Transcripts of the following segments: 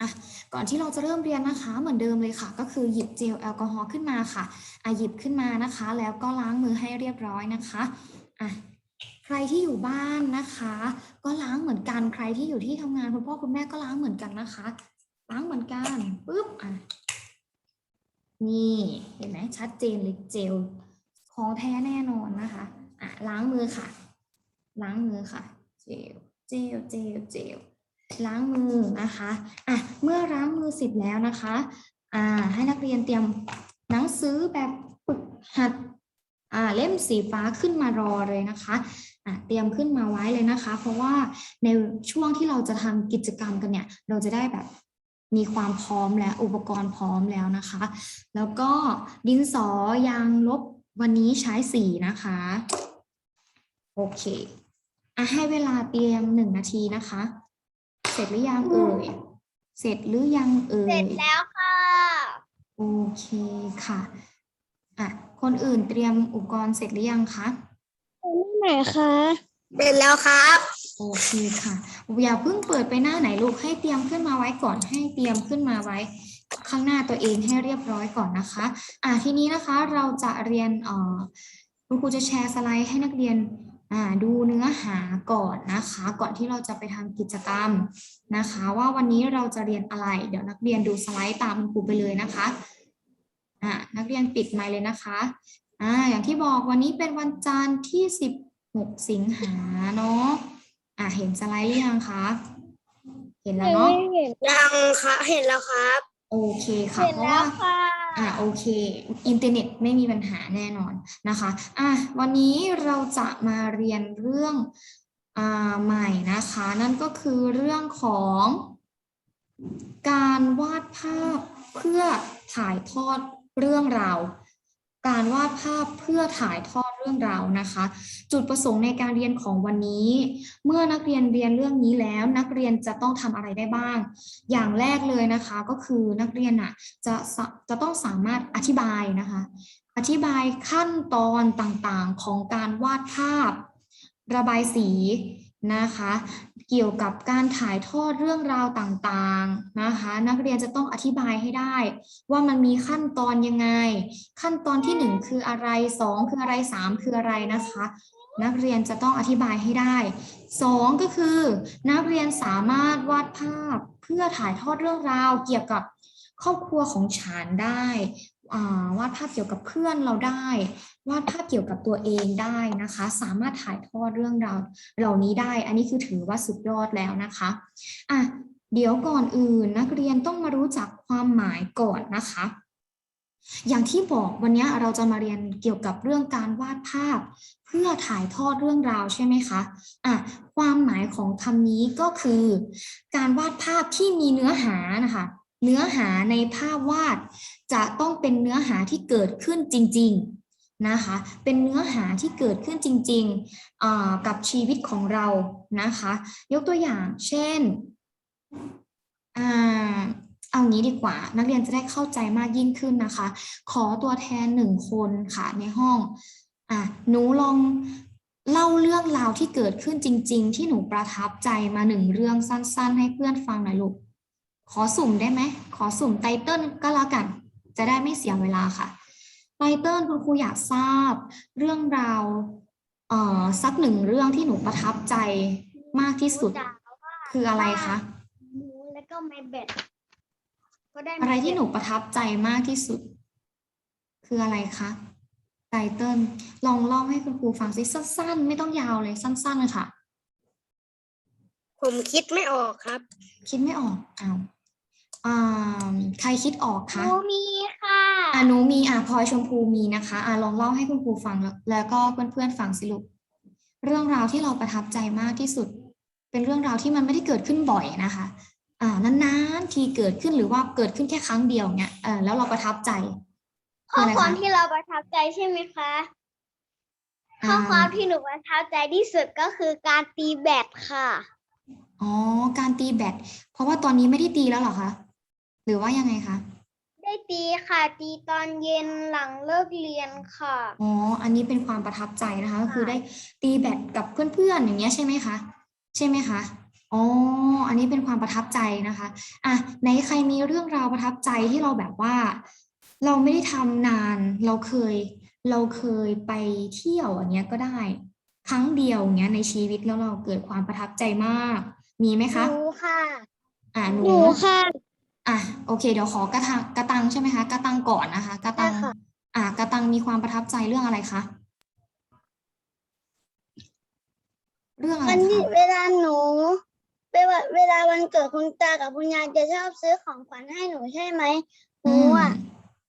อะก่อนที่เราจะเริ่มเรียนนะคะ เหมือนเดิมเลยค่ะ ก็คือหยิบเจลแอลกอฮอล์ขึ้นมาค่ะอะหยิบขึ้นมานะคะ แล้วก็ล้างมือให้เรียบร้อยนะคะอะใครที่อยู่บ้านนะคะ ก็ล้างเหมือนกันใครที่อยู่ที่ทำงานคุณพ่อคุณแม่ก็ล้างเหมือนกันนะคะ ล้างเหมือนกันปุ๊บอะนี่เห็นไหมชัดเจนเลยเจลของแท้แน่นอนนะคะอะล้างมือค่ะ ล้างมือค่ะ เจลเจลเจลเจล ล้างมือนะคะอะเมื่อล้างมือเสร็จแล้วนะคะอ่าให้นักเรียนเตรียมหนังสือแบบฝึกหัดอ่าเล่มสีฟ้าขึ้นมารอเลยนะคะอะเตรียมขึ้นมาไว้เลยนะคะ เพราะว่าในช่วงที่เราจะทำกิจกรรมกันเนี่ย เราจะได้แบบมีความพร้อมและอุปกรณ์พร้อมแล้วนะคะ แล้วก็ดินสอยางลบวันนี้ใช้สีนะคะ โอเคอะให้เวลาเตรียมหนึ่งนาทีนะคะ เสร็จหรือยังเอ่ย เสร็จหรือยังเอ่เสร็ยจแล้วค่ะ โอเคค่ะอะ คนอื่นเตรียมอุปกรณ์เสร็จหรือยังคะไหนคะเสร็จแล้วครับ โอเคค่ะ อย่าเพิ่งเปิดไปหน้าไหนลูกให้เตรียมขึ้นมาไว้ก่อนให้เตรียมขึ้นมาไว้ ข้างหน้าตัวเองให้เรียบร้อยก่อนนะคะ อะทีนี้นะคะเราจะเรียนเอ่อคุณครูจะแชร์สไลด์ให้นักเรียนอ่า ดูเนื้อหาก่อนนะคะ ก่อนที่เราจะไปทำกิจกรรมนะคะ ว่าวันนี้เราจะเรียนอะไร เดี๋ยวนักเรียนดูสไลด์ตามคุณครูไปเลยนะคะอ่านักเรียนปิดไมค์เลยนะคะอ่าอย่างที่บอกวันนี้เป็นวันจันทร์ที่ 16 สิงหาเนาะอ่าเห็นสไลด์หรือยังคะเห็นแล้วเนาะยังค่ะเห็นแล้วครับ โอเคค่ะเห็นเพราะแล้วว่าค่ะ อ่าโอเค อินเทอร์เน็ตไม่มีปัญหาแน่นอนนะคะอะวันนี้เราจะมาเรียนเรื่องอ่าใหม่นะคะ นั่นก็คือเรื่องของการวาดภาพเพื่อถ่ายทอดเรื่องราว การวาดภาพเพื่อถ่ายทอด เรื่องราวนะคะ จุดประสงค์ในการเรียนของวันนี้ เมื่อนักเรียนเรียนเรื่องนี้แล้ว นักเรียนจะต้องทำอะไรได้บ้าง อย่างแรกเลยนะคะก็คือนักเรียนอะจะจะต้องสามารถอธิบายนะคะ อธิบายขั้นตอนต่างๆของการวาดภาพ ระบายสี นะคะ เกี่ยวกับการถ่ายทอดเรื่องราวต่างๆนะคะ นักเรียนจะต้องอธิบายให้ได้ ว่ามันมีขั้นตอนยังไง ขั้นตอนที่หนึ่งคืออะไรสองคืออะไรสามคืออะไรนะคะ นักเรียนจะต้องอธิบายให้ได้สองก็คือ นักเรียนสามารถวาดภาพเพื่อถ่ายทอดเรื่องราวเกี่ยวกับครอบครัวของฉันได้ วาดภาพเกี่ยวกับเพื่อนเราได้ วาดภาพเกี่ยวกับตัวเองได้นะคะ สามารถถ่ายทอดเรื่องราวเหล่านี้ได้ อันนี้คือถือว่าสุดยอดแล้วนะคะอะเดี๋ยวก่อนอื่นนักเรียนต้องมารู้จักความหมายก่อนนะคะ อย่างที่บอกวันนี้เราจะมาเรียนเกี่ยวกับเรื่องการวาดภาพ เพื่อถ่ายทอดเรื่องราวใช่ไหมคะอะความหมายของคำนี้ก็คือ การวาดภาพที่มีเนื้อหานะคะเนื้อหาในภาพวาด จะต้องเป็นเนื้อหาที่เกิดขึ้นจริง ๆนะคะ เป็นเนื้อหาที่เกิดขึ้นจริงๆกับชีวิตของเรานะคะ ยกตัวอย่างเช่นเอางี้ดีกว่า นักเรียนจะได้เข้าใจมากยิ่งขึ้นนะคะ ขอตัวแทนหนึ่งคนค่ะในห้องอะหนูลองเล่าเรื่องราวที่เกิดขึ้นจริง ๆ ที่หนูประทับใจมาหนึ่งเรื่องสั้น ๆ ให้เพื่อนฟังหน่อยลูกขอสุ่มได้ไหม ขอสุ่มไตเติ้ลก็แล้วกัน จะได้ไม่เสียเวลาค่ะไตเติ้ลคุณครูอยากทราบ เรื่องราวเอ่อสักหนึ่งเรื่องที่หนูประทับใจมากที่สุด คืออะไรคะหมูแล้วก็ไม้เบ็ดก็ได้อะไรที่หนูประทับใจมากที่สุด คืออะไรคะไตเติ้ลลองเล่าให้คุณครูฟังสิสั้น ๆ ไม่ต้องยาวเลยสั้นๆเลยค่ะ ผมคิดไม่ออกครับ คิดไม่ออกอ้าว อ่าใครคิดออกหคะมูมีค่ะอ่าหนูมีอ่าพลอยชมพูมีนะคะอ่าลองเล่าให้คุณครูฟังแล้วแล้วก็เพื่อนๆฟังสิลูกเรื่องราวที่เราประทับใจมากที่สุด เป็นเรื่องราวที่มันไม่ได้เกิดขึ้นบ่อยนะคะอ่านานๆทีเกิดขึ้นหรือว่าเกิดขึ้นแค่ครั้งเดียวเนี่ยเออแล้วเราประทับใจข้อะไรความคะที่เราประทับใจใช่ไหมคะอ่าข้อความที่หนูประทับใจที่สุดก็คือการตีแบดค่ะ อ๋อ การตีแบด เพราะว่าตอนนี้ไม่ได้ตีแล้วเหรอคะห รือว่ายังไงคะได้ตีค่ะตีตอนเย็นหลังเลิกเรียนค่ะ อ๋ออันนี้เป็นความประทับใจนะคะก็คือค่ะได้ตีแบดกับเพื่อนๆอย่างเงี้ยใช่ไหมคะใช่ไหมคะอ๋ออันนี้เป็นความประทับใจนะคะอะไหนใครมีเรื่องราวประทับใจที่เราแบบว่า เราไม่ได้ทำนานเราเคย เราเคยไปเที่ยวอย่างเงี้ยก็ได้ ครั้งเดียวอย่างเงี้ยในชีวิตแล้วเราเกิดความประทับใจมาก มีไหมหคะนูค่ะ อะหนูหนูค่ะ อะโอเค เดี๋ยวขอกระทังกระตังใช่ไหมคะกระตังก่อนนะคะ กระตังได้ค่ะอะกระตังมีความประทับใจเรื่องอะไรคะเรื่องอะไรวันนี้คะเวลาหนูเวลาเวลาวันเกิดคุณตากับคุณยายจะชอบซื้อของขวัญให้หนูใช่ไหมหนูอะ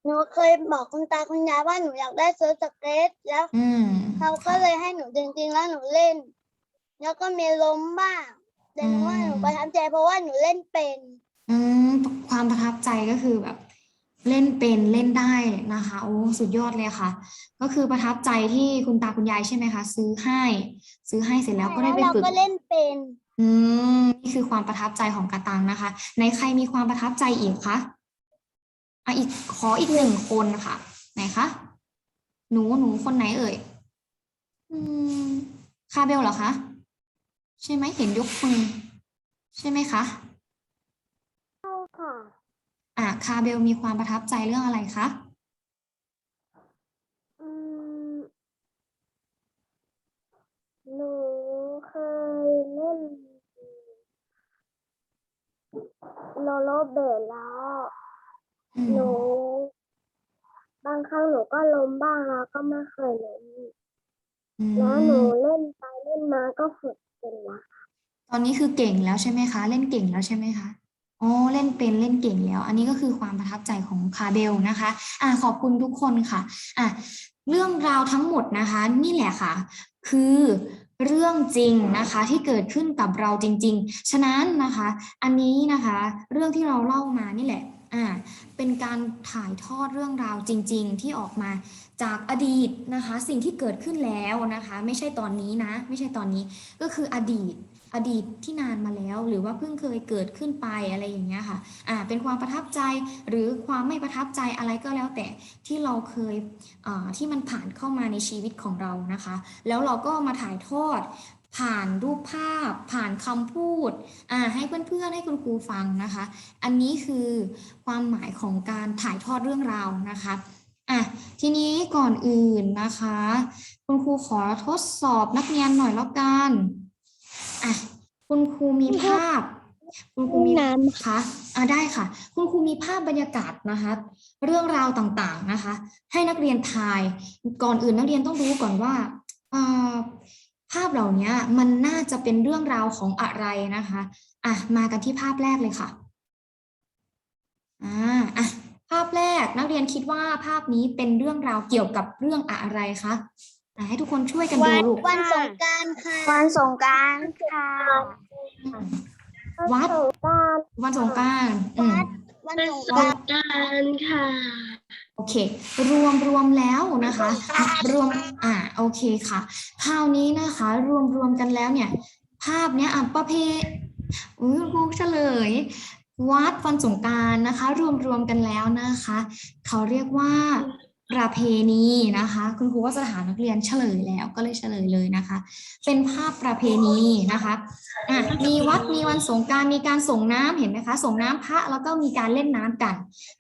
หนูเคยบอกคุณตาคุณยายว่าหนูอยากได้เซิร์ฟสเก็ตแล้วอืมเขาก็เลยให้หนูจริงๆแล้วหนูเล่น แล้วก็มีล้มบ้างแต่หนูว่าหนูประทับใจเพราะว่าหนูเล่นเป็น อืม ความประทับใจก็คือแบบเล่นเป็นเล่นได้นะคะ โอ้สุดยอดเลยค่ะ ก็คือประทับใจที่คุณตาคุณยายใช่ไหมคะ ซื้อให้ ซื้อให้เสร็จแล้วก็ได้ไปเราฝึก ก็เล่นเป็น อืมนี่คือความประทับใจของกระตังนะคะในใครมีความประทับใจอีกคะอะอีกขออีกหนึ่งคนค่ะ ไหนคะหนูหนูคนไหนเอ่ย อืมคาเบลเหรอคะ ใช่ไหมเห็นยกมือใช่ไหมคะ ค่ะอะคาเบลมีความประทับใจเรื่องอะไรคะ อืมหนูเคยเล่นโลโลเบดแล้ว อืมหนู บางครั้งหนูก็ล้มบ้างแล้วก็ไม่เคยล้มอืมแล้วหนูเล่นไปเล่นมาก็ฝึกเป็นละตอนนี้คือเก่งแล้วใช่ไหมคะ เล่นเก่งแล้วใช่ไหมคะ อ๋อเล่นเป็นเล่นเก่งแล้ว อันนี้ก็คือความประทับใจของคาเบลนะคะอะขอบคุณทุกคนค่ะอะเรื่องราวทั้งหมดนะคะ นี่แหละค่ะ คือเรื่องจริงนะคะที่เกิดขึ้นกับเราจริง ๆ ฉะนั้นนะคะ อันนี้นะคะ เรื่องที่เราเล่ามานี่แหละอ่าเป็นการถ่ายทอดเรื่องราวจริง ๆ ที่ออกมาจากอดีตนะคะ สิ่งที่เกิดขึ้นแล้วนะคะ ไม่ใช่ตอนนี้นะ ไม่ใช่ตอนนี้ก็คืออดีต อดีตที่นานมาแล้ว หรือว่าเพิ่งเคยเกิดขึ้นไปอะไรอย่างเงี้ยค่ะอ่าเป็นความประทับใจหรือความไม่ประทับใจอะไรก็แล้วแต่ที่เราเคยอ่าที่มันผ่านเข้ามาในชีวิตของเรานะคะ แล้วเราก็มาถ่ายทอดผ่านรูปภาพ ผ่านคำพูดอ่าให้เพื่อนๆให้คุณครูฟังนะคะ อันนี้คือความหมายของการถ่ายทอดเรื่องราวนะคะอะทีนี้ก่อนอื่นนะคะ คุณครูขอทดสอบนักเรียนหน่อยแล้วกัน อะคุณครูมีภาพ คุณครูมีน้ำคะอ่าได้ค่ะ คุณครูมีภาพบรรยากาศนะคะ เรื่องราวต่างๆนะคะ ให้นักเรียนทาย ก่อนอื่นนักเรียนต้องรู้ก่อนว่าอ่าภาพเหล่านี้มันน่าจะเป็นเรื่องราวของอะไรนะคะอะมากันที่ภาพแรกเลยค่ะอ่าอะภาพแรกนักเรียนคิดว่าภาพนี้เป็นเรื่องราวเกี่ยวกับเรื่องอะไรคะ ให้ทุกคนช่วยกันดูลูกวันสงกรารค่ะ วันสงกรารค่ะวัดสงกรารวันสงกรารอืม วันสงกรารการค่ะ โอเค รวมรวมแล้วนะคะ รวม อ่า โอเคค่ะ คราวนี้นะคะ รวมรวมกันแล้วเนี่ย ภาพเนี้ยอะประเพอุ้ยครูเฉลย วัดวันสงกรารนะคะ รวมรวมกันแล้วนะคะ เขาเรียกว่า ประเพณีนะคะ คุณครูก็จะถามนักเรียนเฉลยแล้วก็เลยเฉลยเลยนะคะ เป็นภาพประเพณีนะคะอะมีวัดมีวันสงการมีการส่งน้ำเห็นไหมคะส่งน้ำพระแล้วก็มีการเล่นน้ำกัน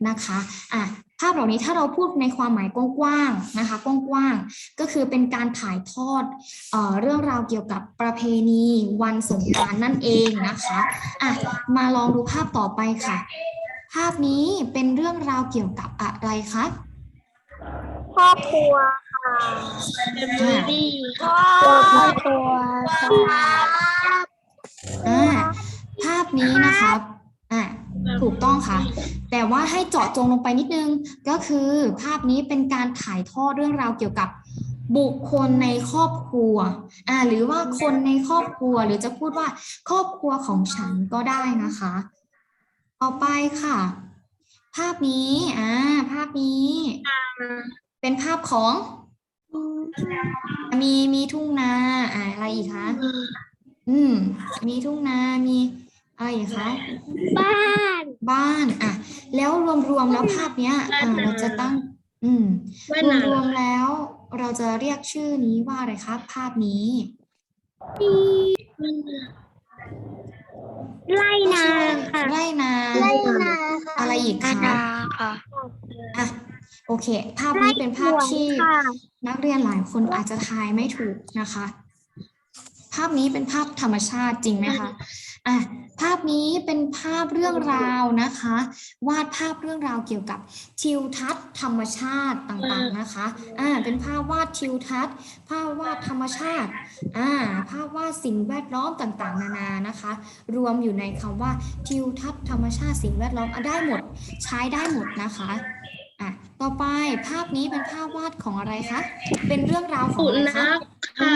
นะคะอะภาพเหล่านี้ถ้าเราพูดในความหมายกว้างๆนะคะกว้างๆก็คือเป็นการถ่ายทอดเออเรื่องราวเกี่ยวกับประเพณีวันสงกานต์นั่นเองนะคะอะมาลองดูภาพต่อไปค่ะ ภาพนี้เป็นเรื่องราวเกี่ยวกับอะไรคะ ครอบครัวค่ะเอมิลี่ครอบครัวค่ะอ่าภาพนี้นะครับอ่าถูกต้องค่ะ แต่ว่าให้เจาะจงลงไปนิดนึง ก็คือภาพนี้เป็นการถ่ายทอดเรื่องราวเกี่ยวกับบุคคลในครอบครัว อ่า หรือว่าคนในครอบครัว หรือจะพูดว่าครอบครัวของฉันก็ได้นะคะ ต่อไปค่ะ ภาพนี้ อ่า ภาพนี้ เป็นภาพของมีมีทุ่งนาอ่าอะไรอีกคะอืม มีทุ่งนา มีอะไรอีกคะ บ้าน บ้าน อะ แล้วรวมๆแล้วภาพเนี้ยอ่าเราจะตั้ง อืมบ้านหนารวมๆแล้ว เราจะเรียกชื่อนี้ว่าอะไรคะภาพนี้ไล่นาค่ะไร่นาไร่นาค่ะอะไรอีกคะค่ะอะ โอเค ภาพนี้เป็นภาพที่ค่ะนักเรียนหลายคนอาจจะทายไม่ถูกนะคะ ภาพนี้เป็นภาพธรรมชาติจริงไหมคะอะภาพนี้เป็นภาพเรื่องราวนะคะ วาดภาพเรื่องราวเกี่ยวกับทิวทัศน์ธรรมชาติต่างๆนะคะอ่าเป็นภาพวาดทิวทัศน์ ภาพวาดธรรมชาติอ่าภาพวาดสิ่งแวดล้อมต่างๆ นานานะคะ รวมอยู่ในคำว่าทิวทัศน์ธรรมชาติสิ่งแวดล้อมอะได้หมด ใช้ได้หมดนะคะ อะต่อไปภาพนี้เป็นภาพวาดของอะไรคะ เป็นเรื่องราวของสุอะไรนัคะ ขค่ะ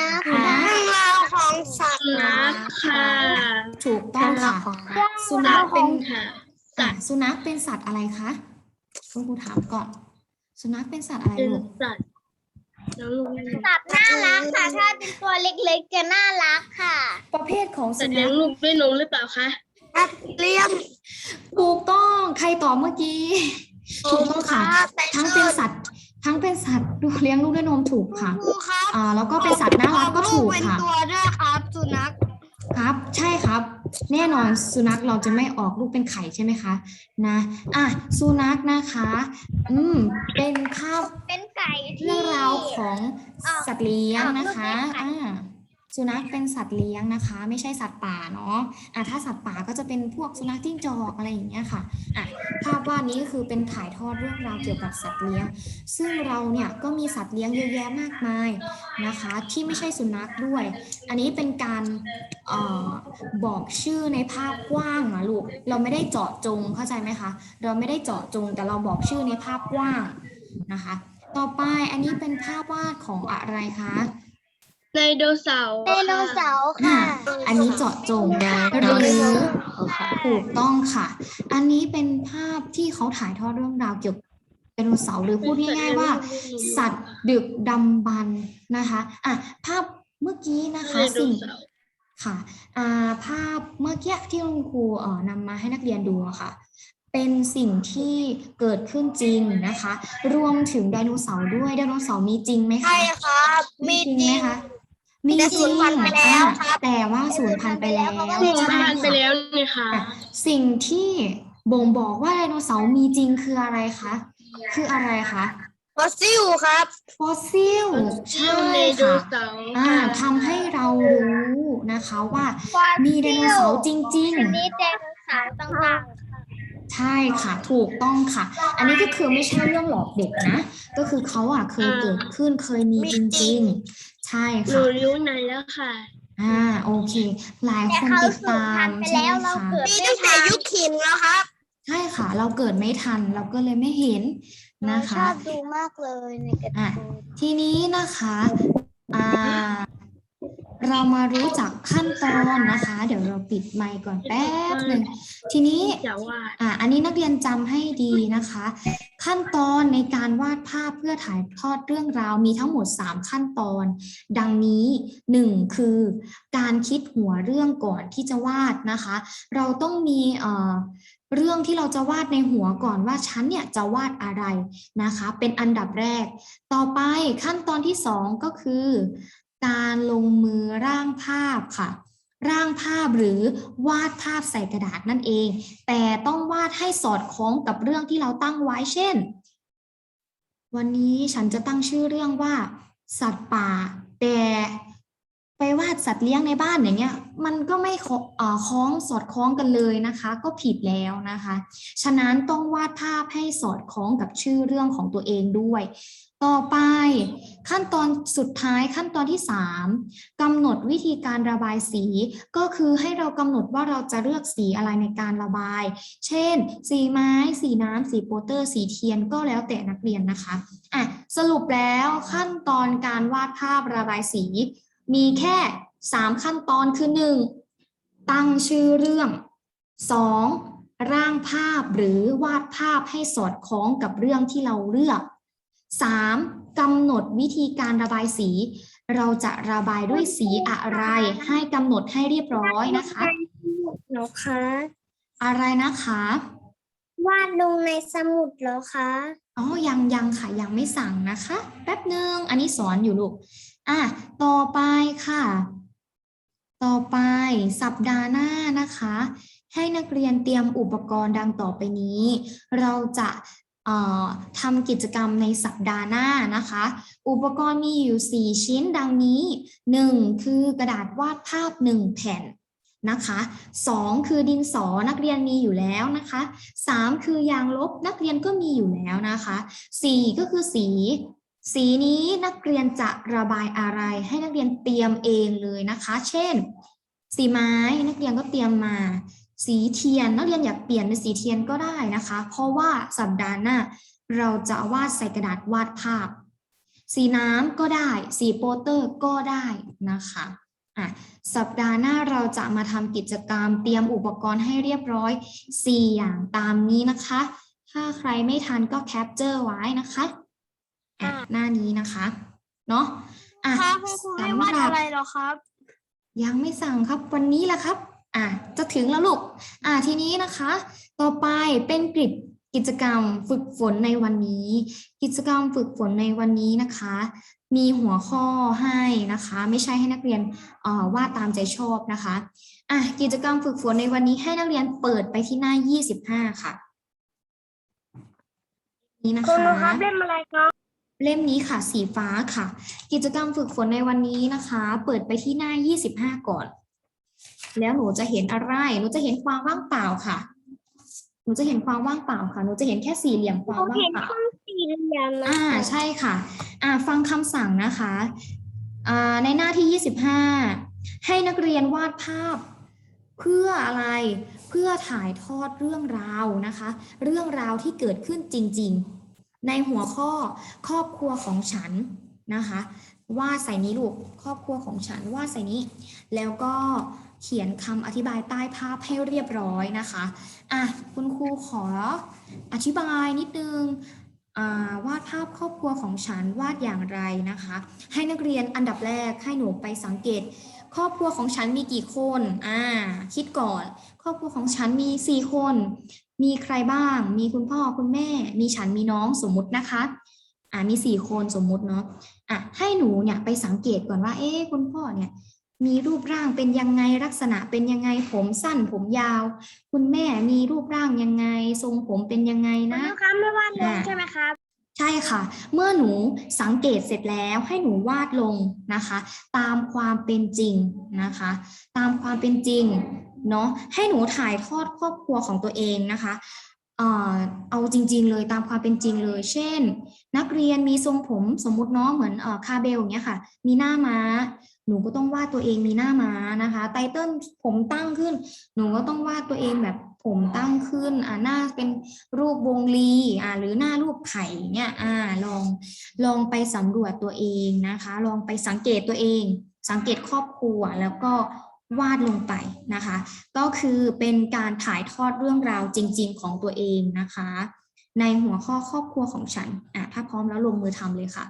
นะอ่าเรื่องราวของสัตสุว์นัขค่ะถูกต้องค่ะ สุนัขเป็นค่ะอะสุนัขเป็นสัตว์อะไรคะคุณครูถามก่อน สุนัขเป็นสัตว์อะไรเป็นลูกสัตว์น้องลุงสัตว์น่ารักค่ะ ถ้าเป็นตัวเล็กๆจะน่ารักค่ะ ประเภทของสัสุตว์นัเลี้ยขงลูกด้วยนมหรือเปล่าคะสัตว์เลี้ยงถูกต้องใครตอบเมื่อกี้ ถูกต้องค่ะ ทั้งเป็นสัตว์ ทั้งเป็นสัตว์ดูเลี้ยงลูกด้วยนมถูกค่ะ ครูครับอ่า แล้วก็เป็นสัตว์น่ารักก็ถูกเป็นค่ะ ตัวด้วยครับสุนัขครับ ใช่ครับ แน่นอนสุนัขเราจะไม่ออกลูกเป็นไข่ใช่ไหมคะนะอะสุนัขนะคะ อืม เป็นภาพเป็นไก่ที่เรื่องราวของอะสัตว์เลี้ยงนะคะอะลูกเลี้ยงไก่อ่า สุนัขเป็นสัตว์เลี้ยงนะคะ ไม่ใช่สัตว์ป่าเนาะอะถ้าสัตว์ป่าก็จะเป็นพวกสุนัขจิ้งจอกอะไรอย่างเงี้ยค่ะอะภาพวาดนี้ก็คือเป็นถ่ายทอดเรื่องราวเกี่ยวกับสัตว์เลี้ยง ซึ่งเราเนี่ยก็มีสัตว์เลี้ยงเยอะแยะมากมายนะคะ ที่ไม่ใช่สุนัขด้วย อันนี้เป็นการเอ่อบอกชื่อในภาพกว้างนะลูกเราไม่ได้เจาะจงเข้าใจไหมคะ เราไม่ได้เจาะจงแต่เราบอกชื่อในภาพกว้างนะคะ ต่อไปอันนี้เป็นภาพวาดของอะไรคะ ไดโนเสาร์ไดโนเสาร์อ่าค่ะ อันนี้เจาะจงหรือถูกต้องค่ะ อันนี้เป็นภาพที่เขาถ่ายทอดเรื่องราวเกี่ยวกับไดโนเสาร์หรือพูดง่ายๆว่า สัตว์ดึกดำบรรพ์นะคะอะภาพเมื่อกี้นะคะไดโนสิ่งเสาร์ค่ะอ่าภาพเมื่อกี้ที่คุณครูเอ่อนำมาให้นักเรียนดูอะค่ะ เป็นสิ่งที่เกิดขึ้นจริงนะคะ รวมถึงไดโนเสาร์ด้วยไดโนเสาร์มีจริงไหมคะใช่ครับมีจริงจริไหมงคะ มีแต่จสูริญงพันธุ์ไปแล้วอะครับแต่ว่าสูญพันธุ์ไปแล้วเพราะว่าหนึ่งใช่พันไปค่ะแล้วนี่ค่ะอะ สิ่งที่บ่งบอกว่าไดโนเสาร์มีจริงคืออะไรคะคืออะไรคะฟอสซิลครับฟอสซิลใช่ไดโนค่ะเสาร์อ่าค่ะทำให้เรารู้นะคะว่า มีไดโนเสาร์จริงอันนี้ไดโนเสาร์ต่างๆ ใช่ค่ะถูกต้องค่ะ อันนี้ก็คือไม่ใช่เรื่องหลอกเด็กนะ ก็คือเขาอะเคยเกิดขึ้นเคยมีจริงๆ ใช่หนูค่ะรู้นานแล้วค่ะ อ่าโอเค หลายๆแต่คนเขาติดสูญตาพัมนธุ์ไปใช่แล้วไหมเราคะเกิดไม่ทันยุคขินแล้วครับใช่ค่ะ เราเกิดไม่ทันเราก็เลยไม่เห็นนะชคะ อบดูมากเลยในการ์อะตูน ทีนี้นะคะอ่า เรามารู้จักขั้นตอนนะคะ เดี๋ยวเราปิดไมค์ก่อนแป๊บหนึ่งทีนี้อ่าอันนี้นักเรียนจำให้ดีนะคะ ขั้นตอนในการวาดภาพเพื่อถ่ายทอดเรื่องราวมีทั้งหมด 3 ขั้นตอน ดังนี้ 1 คือ การคิดหัวเรื่องก่อนที่จะวาดนะคะ เราต้องมีเอ่อเรื่องที่เราจะวาดในหัวก่อนว่าฉันเนี่ยจะวาดอะไรนะคะ เป็นอันดับแรก ต่อไปขั้นตอนที่ 2 ก็คือ การลงมือร่างภาพค่ะ ร่างภาพหรือวาดภาพใส่กระดาษนั่นเอง แต่ต้องวาดให้สอดคล้องกับเรื่องที่เราตั้งไว้เช่น วันนี้ฉันจะตั้งชื่อเรื่องว่า สัตว์ป่า แต่ไปวาดสัตว์เลี้ยงในบ้านอย่างเงี้ยมันก็ไม่คล้องสอดคล้องกันเลยนะคะ ก็ผิดแล้วนะคะ ฉะนั้นต้องวาดภาพให้สอดคล้องกับชื่อเรื่องของตัวเองด้วย ต่อไปขั้นตอนสุดท้ายขั้นตอนที่ 3กำหนดวิธีการระบายสี ก็คือให้เรากำหนดว่าเราจะเลือกสีอะไรในการระบาย เช่น สีไม้ สีน้ำสีโปเตอร์ สีเทียนก็แล้วแต่นักเรียนนะคะอะสรุปแล้วขั้นตอนการวาดภาพระบายสี มีแค่ 3 ขั้นตอนคือ 1. ตั้งชื่อเรื่อง 2. ร่างภาพหรือวาดภาพให้สอดคล้องกับเรื่องที่เราเลือก 3. กำหนดวิธีการระบายสี เราจะระบายด้วยสีอะไร ให้กำหนดให้เรียบร้อยนะคะเหรอคะอะไรนะคะ วาดลงในสมุดเหรอคะอ๋อ ยังยังค่ะ ยังไม่สั่งนะคะ แป๊บหนึ่งอันนี้สอนอยู่ลูก อะ ต่อไปค่ะ ต่อไปสัปดาห์หน้านะคะ ให้นักเรียนเตรียมอุปกรณ์ดังต่อไปนี้ เราจะเอ่อ ทำกิจกรรมในสัปดาห์หน้านะคะ อุปกรณ์มีอยู่ 4 ชิ้นดังนี้ 1 คือกระดาษวาดภาพ 1 แผ่นนะคะ2คือดินสอนักเรียนมีอยู่แล้วนะคะ3คือยางลบนักเรียนก็มีอยู่แล้วนะคะ4ก็คือสี สีนี้นักเรียนจะระบายอะไรให้นักเรียนเตรียมเองเลยนะคะ เช่น สีไม้นักเรียนก็เตรียมมา สีเทียน นักเรียนอยากเปลี่ยนเป็นสีเทียนก็ได้นะคะ เพราะว่าสัปดาห์หน้าเราจะวาดใส่กระดาษวาดภาพ สีน้ำก็ได้ สีโปสเตอร์ก็ได้นะคะอะสัปดาห์หน้าเราจะมาทำกิจกรรมเตรียมอุปกรณ์ให้เรียบร้อย 4 อย่างตามนี้นะคะ ถ้าใครไม่ทันก็แคปเจอร์ไว้นะคะอะหน้านี้นะคะเนาะอะค่ะคุณครูให้วาดสำหรับอะไรเหรอครับ ยังไม่สั่งครับวันนี้แหละครับ อะจะถึงแล้วลูกอะทีนี้นะคะ ต่อไปเป็นกิจกิจกรรมฝึกฝนในวันนี้ กิจกรรมฝึกฝนในวันนี้นะคะ มีหัวข้อให้นะคะ ไม่ใช่ให้นักเรียนเอ่อวาดตามใจชอบนะคะอะกิจกรรมฝึกฝนในวันนี้ให้นักเรียนเปิดไปที่หน้า 25 ค่ะ นี่นะคุณคะครูครับเล่มอะไรครับเล่มนี้ค่ะสีฟ้าค่ะ กิจกรรมฝึกฝนในวันนี้นะคะ เปิดไปที่หน้า 25 ก่อน แล้วหนูจะเห็นอะไร หนูจะเห็นความว่างเปล่าค่ะ หนูจะเห็นความว่างเปล่าค่ะ หนูจะเห็นแค่สี่เหลี่ยมความว่างเปล่าสี่เหลี่ยมนะอ่าใช่ค่ะ อ่าฟังคำสั่งนะคะอ่าในหน้าที่25ให้นักเรียนวาดภาพเพื่ออะไร เพื่อถ่ายทอดเรื่องราวนะคะ เรื่องราวที่เกิดขึ้นจริง ๆ ในหัวข้อครอบครัวของฉันนะคะวาดใส่นี้ลูกครอบครัวของฉันวาดใส่นี้ แล้วก็ เขียนคำอธิบายใต้ภาพให้เรียบร้อยนะคะอะคุณครูขออธิบายนิดนึงวาดภาพครอบครัวของฉันวาดอย่างไรนะคะ ให้นักเรียนอันดับแรกให้หนูไปสังเกต ครอบครัวของฉันมีกี่คนอ่าคิดก่อน ครอบครัวของฉันมีสี่คน มีใครบ้าง มีคุณพ่อคุณแม่ มีฉันมีน้องสมมุตินะคะอ่ามีสี่คนสมมุติเนาะอะให้หนูเนี่ยไปสังเกตก่อนว่าเอ๊ะคุณพ่อเนี่ย มีรูปร่างเป็นยังไงลักษณะเป็นยังไงผมสั้นผมยาว คุณแม่มีรูปร่างยังไง ทรงผมเป็นยังไงคุณนะครูครับไม่วาดลงอ่าใช่ไหมครับ ใช่ค่ะ เมื่อหนูสังเกตเสร็จแล้วให้หนูวาดลงนะคะ ตามความเป็นจริงนะคะ ตามความเป็นจริงเนาะให้หนูถ่ายทอดครอบครัวของตัวเองนะคะเอ่อเอาจริง ๆ เลยตามความเป็นจริงเลย เช่น นักเรียนมีทรงผมสมมุติเนาะเหมือนเอ่อคาเบลอย่างเงี้ยค่ะ มีหน้าม้า หนูก็ต้องวาดตัวเองมีหน้าม้านะคะไตเติ้ลผมตั้งขึ้น หนูก็ต้องวาดตัวเองแบบผมตั้งขึ้นอ่าหน้าเป็นรูปวงลีอ่าหรือหน้ารูปไข่เนี่ยอ่าลองลองไปสำรวจตัวเองนะคะ ลองไปสังเกตตัวเอง สังเกตครอบครัวแล้วก็วาดลงไปนะคะ ก็คือเป็นการถ่ายทอดเรื่องราวจริง ๆ ของตัวเองนะคะ ในหัวข้อครอบครัวของฉันอะถ้าพร้อมแล้วลงมือทำเลยค่ะ